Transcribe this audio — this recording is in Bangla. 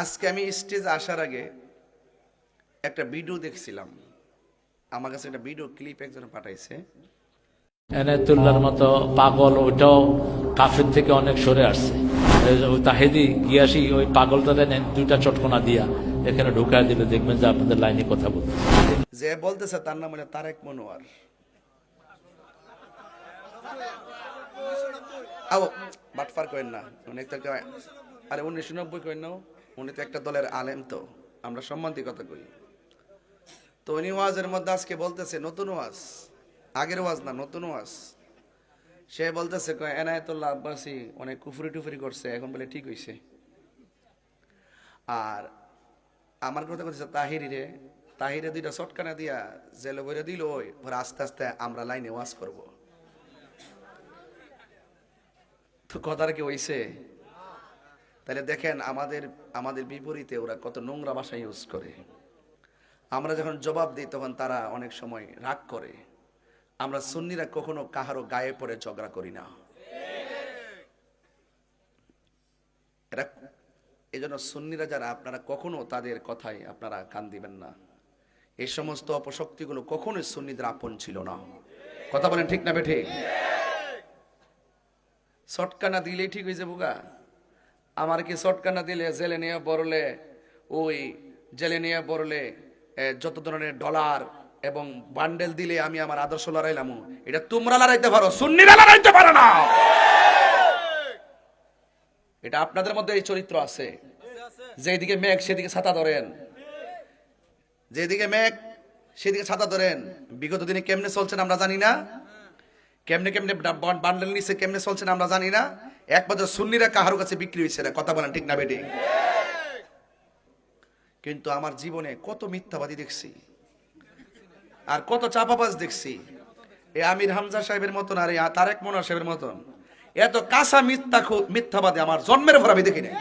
আজকে আমি স্টেজ আসার আগে একটা ভিডিও দেখছিলাম। আমার কাছে একটা ভিডিও ক্লিপ একজন পাঠাইছে। এনায়তুল্লাহর মতো পাগল ওইটাও কাফের থেকে অনেক সরে আসছে। তাহেদি গিয়াসি ওই পাগলটা দেন দুইটা চটকনা দিয়া এখানে ঢুকায় দিলে দেখবেন যে আপনাদের লাইনে কথা বলতে যে বলতেছে তার নাম হলো তারেক মনোয়ার। আও বাটফার করেন না তো আরে উনিশশো নব্বই করেন না উনি তো একটা দলের আলেম তো, আমরা সম্মানিত কথা কই তো উনি ওয়াজের মধ্যে আজকে বলতেছে, নতুন ওয়াজ, আগের ওয়াজ না, নতুন ওয়াজ। সে বলতেছে এনায়তুল্লাহ আব্বাসি অনেক কুফুরি টুফুরি করছে, এখন বলে ঠিক হইছে। আর আমার কথা বলছে তাহিরি রে, তাহিরে দুইটা চটকানা দিয়া জেলে বইরে দিল ওই আস্তে আস্তে আমরা লাইনে ওয়াজ করব। তো কথাটা কি হইছে? তাহলে দেখেন আমাদের আমাদের বিপরীতে ওরা কত নোংরা ভাষা ইউজ করে। আমরা যখন জবাব দিই তখন তারা অনেক সময় রাগ করে। আমরা সুন্নিরা কখনো কাহারও গায়ে পড়ে ঝগড়া করি না। এরা এই জন্য সুন্নিরা যারা আপনারা কখনো তাদের কথায় আপনারা কান দিবেন না। এই সমস্ত অপশক্তিগুলো কখনোই সুন্নিদের আপন ছিল না। কথা বলেন ঠিক না বেঠে? শটকানা দিলেই ঠিক হয়ে যাব গা। আমার কি শটকানা দিলে, জেলে নিয়ে বড়লে ওই জেলে নিয়ে বড়লে যত ধরনের ডলার এবং বান্ডেল দিলে আমি আমার আদর্শ লড়াইলাম। এটা তোমরা লড়াইতে পারো, সুন্নিরা লড়াইতে পারো না। এটা আপনাদের মধ্যে এই চরিত্র আছে। যেদিকে মেঘ, সেদিকে ছাতা ধরেন। যেদিকে মেঘ, সেদিকে ছাতা ধরেন। বিগত দিনে কেমনে চলছেন আমরা জানি না। কেমনে কেমনে বান্ডেল নিচে কেমনে চলছেন আমরা জানি না। একমাত্র সুন্নিরা কাহার কাছে বিক্রি হয়েছে না, কথা বলেন ঠিক না বেটে? কিন্তু আমার জীবনে কত মিথ্যাবাদী দেখছি, আর কত চাপাবাজ দেখছি। এ আমির হামজা সাহেবের মতন আর তারেক মোনা সাহেবের মতন, এত কাঁচা মিথ্যা মিথ্যাবাদী আমার জন্মের ভরা আমি দেখি নাই।